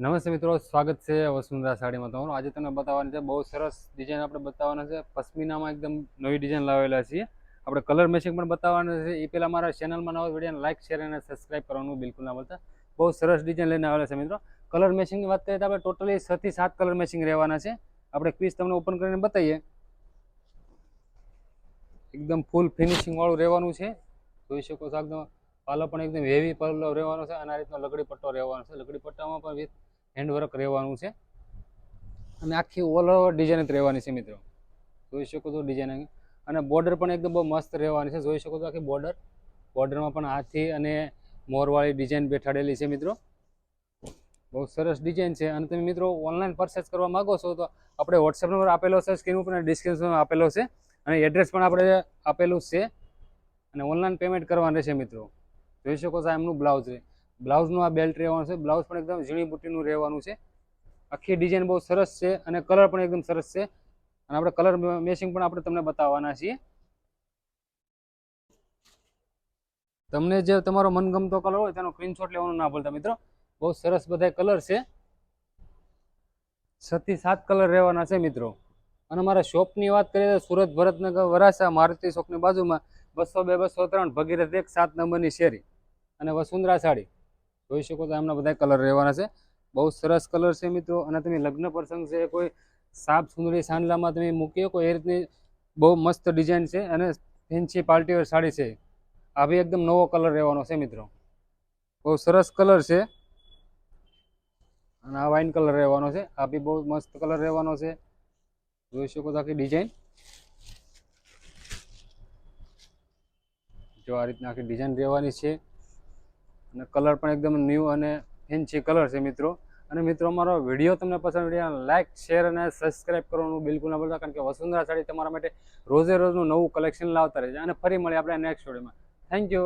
નમસ્તે મિત્રો, સ્વાગત છે વસુંધરા સાડીમાં તમારું. આજે તમને બતાવવાની છે, બહુ સરસ ડિઝાઇન આપણે બતાવવાના છે. પશ્મિનામાં એકદમ નવી ડિઝાઇન લાવેલા છીએ. આપણે કલર મેચિંગ પણ બતાવવાના છે. એ પહેલાં મારા ચેનલમાં નવા વિડીયોને લાઇક શેર અને સબસ્ક્રાઇબ કરવાનું બિલકુલ ના ભૂલતા. બહુ સરસ ડિઝાઇન લઈને આવેલા છે મિત્રો. કલર મેચિંગની વાત કરીએ તો આપણે ટોટલી છથી સાત કલર મેચિંગ રહેવાના છે. આપણે ક્વિઝ તમને ઓપન કરીને બતાવીએ. એકદમ ફૂલ ફિનિશિંગવાળું રહેવાનું છે. જોઈ શકો છો, એકદમ પાલો પણ એકદમ હેવી પાલો રહેવાનો છે અને આ રીતનો લગડી પટ્ટો રહેવાનો છે. લગડી પટ્ટામાં પણ હેન્ડવર્ક રહેવાનું છે. અને આખી ઓલ ઓવર ડિઝાઇન જ રહેવાની છે મિત્રો. જોઈ શકો છો ડિઝાઇન અને બોર્ડર પણ એકદમ બહુ મસ્ત રહેવાની છે. જોઈ શકો છો આખી બોર્ડર બોર્ડરમાં પણ હાથી અને મોરવાળી ડિઝાઇન બેઠાડેલી છે મિત્રો. બહુ સરસ ડિઝાઇન છે. અને તમે મિત્રો ઓનલાઈન પરચેસ કરવા માંગો છો તો આપણે વોટ્સએપ નંબર આપેલો છે સ્ક્રીન ઉપર ડિસ્ક્રિપ્શનમાં આપેલો છે. અને એડ્રેસ પણ આપણે આપેલું છે. અને ઓનલાઈન પેમેન્ટ કરવાનું રહેશે મિત્રો. જોઈ શકો છો એમનું બ્લાઉઝ છે. બ્લાઉઝનું આ બેલ્ટ રહેવાનું છે. બ્લાઉઝ પણ એકદમ ઝીણી બુટ્ટીનું રહેવાનું છે. આખી ડિઝાઇન બહુ સરસ છે અને કલર પણ એકદમ સરસ છે. અને આપણે કલર મેચિંગ પણ આપણે તમને બતાવવાના છીએ. તમને જે તમારો મનગમતો કલર હોય તેનો સ્ક્રીનશોટ લેવાનું ના ભૂલતા મિત્રો. બહુ સરસ બધા કલર છે. છથી સાત કલર રહેવાના છે મિત્રો. અને મારા શોપની વાત કરીએ તો સુરત, ભરતનગર વરાસા મારુતિ શોપની બાજુમાં બસો બે, બસો ત્રણ, ભગીરથ એક, સાત નંબરની શેરી અને વસુંધરા સાડી. જોઈ શકો તો એમના બધા કલર રહેવાના છે. બહુ સરસ કલર છે મિત્રો. અને તમે લગ્ન પ્રસંગ છે, કોઈ સાપ સુંદરી સાંડલામાં તમે મૂકી શકો એ રીતની બહુ મસ્ત ડિઝાઇન છે અને ફેન્સી પાર્ટીવેર સાડી છે. આ બી એકદમ નવો કલર રહેવાનો છે મિત્રો. બહુ સરસ કલર છે. અને આ વાઇન કલર રહેવાનો છે. આ બી બહુ મસ્ત કલર રહેવાનો છે. જોઈ શકો તો આખી ડિઝાઇન જો આ રીતના આખી ડિઝાઇન રહેવાની છે. અને કલર પણ એકદમ ન્યૂ અને ફેન્સી કલર છે મિત્રો. અને મિત્રો, અમારો વીડિયો તમને પસંદ વીડિયો લાઇક શેર અને સબસ્ક્રાઇબ કરવાનું બિલકુલ ના ભૂલતા, કારણ કે વસુંધરા સાડી તમારા માટે રોજે રોજનું નવું કલેક્શન લાવતા રહે છે. અને ફરી મળીએ આપણે નેક્સ્ટ વિડીયોમાં થેન્ક યુ